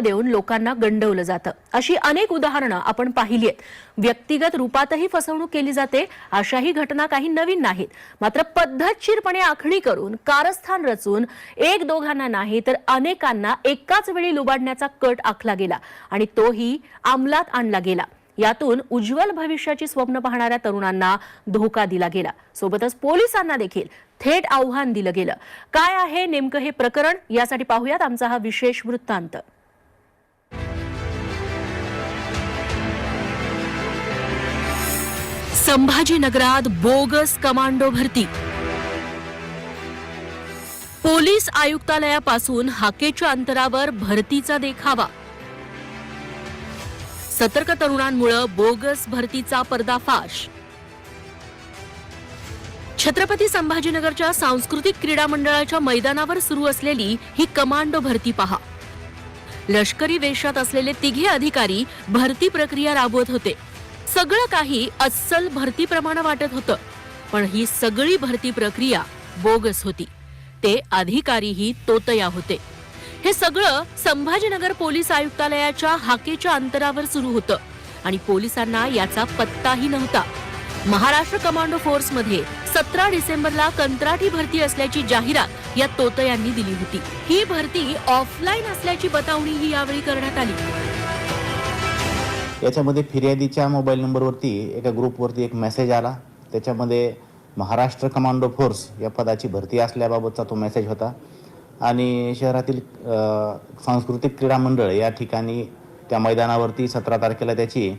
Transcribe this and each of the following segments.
देऊन लोकांना गंडवलं जातं. अशी अनेक उदाहरणं आपण पाहिली आहेत. व्यक्तिगत रूपातही फसवणूक केली जाते अशाही घटना काही नवीन नाहीत. मात्र पद्धतशीरपणे आखणी करून कारस्थान रचून एक दोघांना नाही तर अनेकांना एकाच वेळी लुबाडण्याचा कट आखला गेला आणि तोही अंमलात आणला गेला. यातून उज्ज्वल भविष्याची स्वप्न पाहणाऱ्या तरुणांना धोका दिला गेला. सोबतच पोलिसांना देखील थेट आव्हान दिलं गेलं. काय आहे नेमकं हे प्रकरण? यासाठी पाहूयात आमचा हा विशेष वृत्तांत. संभाजीनगरात बोगस कमांडो भरती. पोलीस आयुक्तालयापासून हाकेच्या अंतरावर भरतीचा देखावा. सतर्क तरुणांमुळे बोगस भरतीचा पर्दाफाश. छत्रपती संभाजीनगरच्या सांस्कृतिक क्रीडा मंडळाच्या मैदानावर सुरू असलेली ही कमांडो भरती पहा. लष्करी वेशात असलेले तिघे अधिकारी भरती प्रक्रिया राबवत होते. सगळं काही अस्सल भरतीप्रमाणे वाटत होतं पण ही सगळी भरती प्रक्रिया बोगस होती. ते अधिकारीही तोतया होते. हे सगळं संभाजीनगर पोलीस आयुक्तालयाच्या हाकेच्या अंतरावर सुरू होतं आणि पोलिसांना याचा पत्ताही नव्हता. महाराष्ट्र कमांडो फोर्समध्ये सतरा डिसेंबरला कंत्राटी भरती असल्याची जाहिरात या तोतयांनी दिली होती. ही भरती ऑफलाईन असल्याची बतावणीही यावेळी करण्यात आली. याच्यामध्ये फिर्यादीच्या मोबाईल नंबरवरती एका ग्रुपवरती एक मेसेज आला. त्याच्यामध्ये महाराष्ट्र कमांडो फोर्स या पदाची भरती असल्याबाबतचा तो मेसेज होता. आणि शहरातील सांस्कृतिक क्रीडा मंडळ या ठिकाणी त्या मैदानावरती सतरा तारखेला त्याची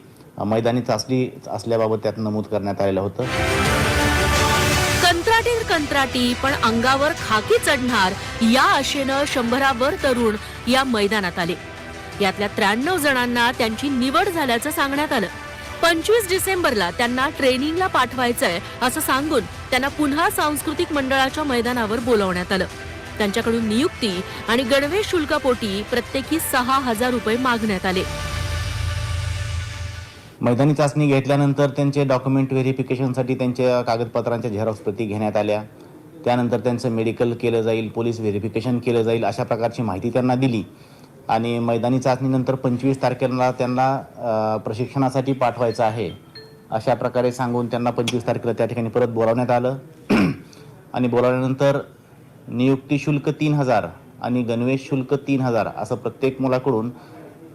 मैदानी चाचणी असल्याबाबत त्यात नमूद करण्यात आलेलं होतं. कंत्राटी कंत्राटी पण अंगावर खाकी चढणार या आशेनं शंभरावर तरुण या मैदानात आले. यातल्या त्र्याण्णव जणांना त्यांची निवड झाल्याचं सांगण्यात आलं. पंचवीस डिसेंबरला त्यांना ट्रेनिंगला पाठवायचंय असं सांगून त्यांना पुन्हा सांस्कृतिक मंडळाच्या मैदानावर बोलवण्यात आलं. त्यांच्याकडून नियुक्ती आणि गणवेश शुल्कापोटी प्रत्येकी सहा हजार रुपये मागण्यात आले. मैदानी चाचणी घेतल्यानंतर त्यांचे डॉक्युमेंट व्हेरिफिकेशनसाठी त्यांच्या कागदपत्रांच्या झेरॉक्स प्रती घेण्यात आल्या. त्यानंतर त्यांचं मेडिकल केलं जाईल पोलीस व्हेरिफिकेशन केलं जाईल अशा प्रकारची माहिती त्यांना दिली. आणि मैदानी चाचणीनंतर पंचवीस तारखेला त्यांना प्रशिक्षणासाठी पाठवायचं आहे अशा प्रकारे सांगून त्यांना पंचवीस तारखेला त्या ठिकाणी परत बोलावण्यात आलं. आणि बोलावल्यानंतर नियुक्ती शुल्क तीन हजार आणि गणवेश शुल्क तीन हजार असं प्रत्येक मुलाकडून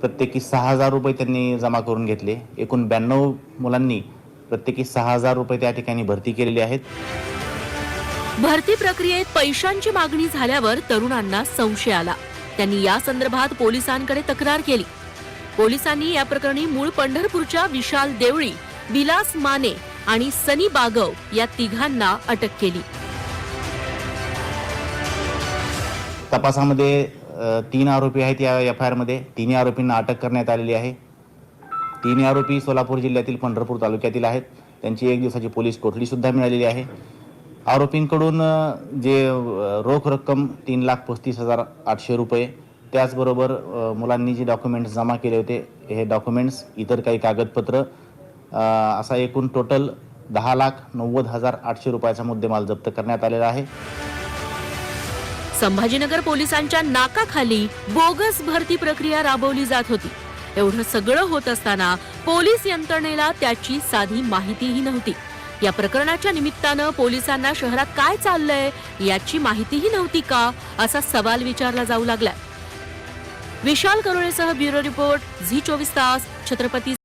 प्रत्येकी सहा हजार रुपये त्यांनी जमा करून घेतले. एकूण ब्याण्णव मुलांनी प्रत्येकी सहा हजार रुपये त्या ठिकाणी भरती केलेली आहेत. भरती प्रक्रियेत पैशांची मागणी झाल्यावर तरुणांना संशय आला. त्यांनी या संदर्भात पोलिसांकडे तक्रार केली. पोलिसांनी या प्रकरणी मूळ पंढरपूरच्या विशाल देवळी विलास माने आणि सनी बागव या तिघांना अटक केली. तपासामध्ये तीन आरोपी आहेत या एफ आय आरमध्ये तिन्ही आरोपींना अटक करण्यात आलेली आहे. तिन्ही आरोपी सोलापूर जिल्ह्यातील पंढरपूर तालुक्यातील आहेत. त्यांची एक दिवसाची पोलीस कोठडी सुद्धा मिळालेली आहे. आरोपींकडून जे रोख रक्कम तीन लाख पस्तीस हजार आठशे रुपये त्याचबरोबर मुलांनी जे डॉक्युमेंट्स जमा केले होते हे डॉक्युमेंट्स इतर काही कागदपत्र असा एकूण टोटल दहा लाख नव्वद हजार आठशे रुपयाचा मुद्देमाल जप्त करण्यात आलेला आहे. संभाजीनगर पोलिसांच्या नाकाखाली बोगस भरती प्रक्रिया राबवली जात होती. एवढं सगळं होत असताना पोलीस यंत्रणेला त्याची साधी माहितीही नव्हती. या प्रकरणाच्या निमित्तानं पोलिसांना शहरात काय चाललंय याची माहितीही नव्हती का असा सवाल विचारला जाऊ लागलाय. विशाल करोळेसह ब्युरो रिपोर्ट झी चोवीस तास छत्रपती